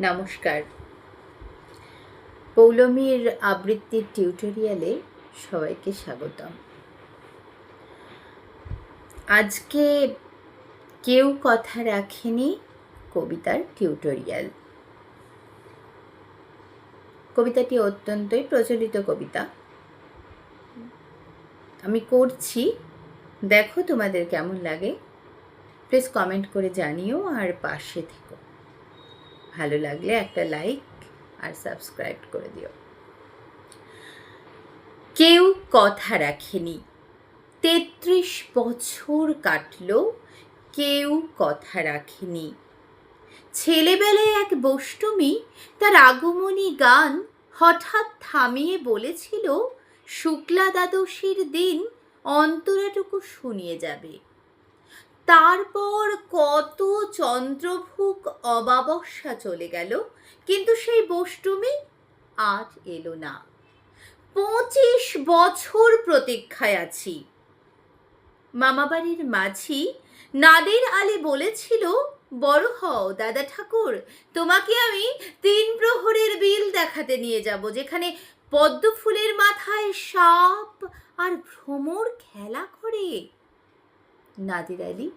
নমস্কার। পৌলমীর আবৃত্তির টিউটোরিয়ালে সবাইকে স্বাগতম। আজকে কেউ কথা রাখেনি কবিতার টিউটোরিয়াল। কবিতাটি অত্যন্তই প্রচলিত কবিতা। আমি করছি। দেখো তোমাদের কেমন লাগে। প্লিজ কমেন্ট করে জানিও আর পাশে থেকো। ভালো লাগলে একটা লাইক আর সাবস্ক্রাইব করে দিও। কেউ কথা রাখেনি। তেত্রিশ বছর কাটল, কেউ কথা রাখেনি। ছেলেবেলায় এক বষ্টমী তার আগমনী গান হঠাৎ থামিয়ে বলেছিল, শুক্লা দ্বাদশীর দিন অন্তরাটুকু শুনিয়ে যাবে। তারপর কত চন্দ্রভুক অবাবস্যা চলে গেল, কিন্তু সেই বষ্টমী আজ এলো না। পঁচিশ বছর প্রতীক্ষায় আছি। মামাবাড়ির মাঝি নাদের আলী বলেছিল, বড় হও, দাদা ঠাকুর, তোমাকে আমি তিন প্রহরের বিল দেখাতে নিয়ে যাব, যেখানে পদ্ম ফুলের মাথায় সাপ আর ভ্রমর খেলা করে। নাদির আলী,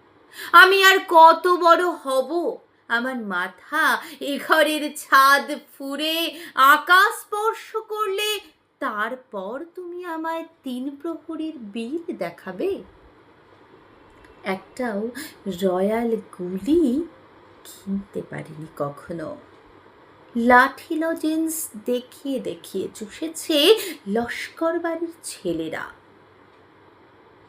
আমি আর কত বড় হব? আমার মাথা এ ঘরের ছাদ ফুরে আকাশ স্পর্শ করলে তারপর তুমি আমায় তিন প্রহরীর বিল দেখাবে? একটাও রয়্যাল গুলি কিনতে পারিনি কখনো। লাঠি লজেন্স দেখিয়ে দেখিয়ে চুষেছে লস্কর বাড়ির ছেলেরা।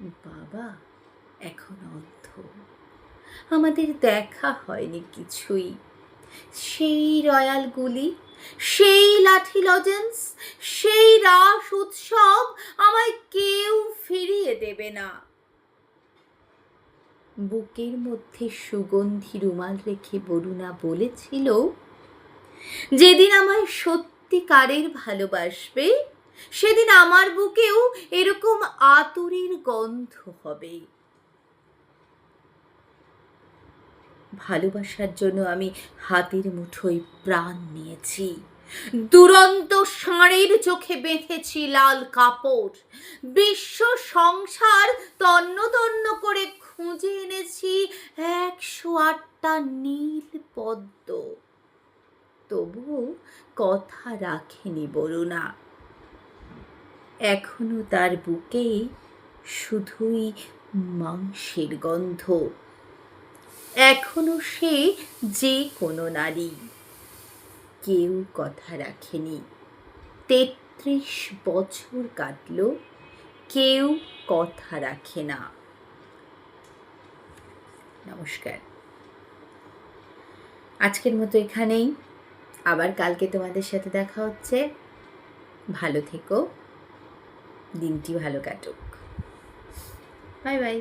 বাবা, এখন অন্ধ। আমাদের দেখা হয়নি কিছুই। সেই রয়্যালগুলি সেই লাঠি লজেন্স, সেই রাস উৎসব আমায় কেউ ফিরিয়ে দেবে না। বুকের মধ্যে সুগন্ধি রুমাল রেখে বরুণা বলেছিল, যেদিন আমায় সত্যিকারের ভালোবাসবে সেদিন আমার বুকেও এরকম আতরের গন্ধ হবে। ভালোবাসার জন্য আমি হাতের মুঠোয় প্রাণ নিয়েছি। দুরন্ত ষাঁড়ের চোখে বেঁধেছি লাল কাপড়। বিশ্ব সংসার তন্ন তন্ন করে খুঁজে এনেছি একশো আটটা নীল পদ্ম। তবুও কথা রাখেনি বরুণা। এখনও তার বুকে শুধুই মাংসের গন্ধ। এখনও সে যে কোনো নারী। কেউ কথা রাখেনি। তেত্রিশ বছর কাটল, কেউ কথা রাখে না। নমস্কার। আজকের মতো এখানেই। আবার কালকে তোমাদের সাথে দেখা হচ্ছে। ভালো থেকো। দিনটি ভালো কাটুক। Bye bye.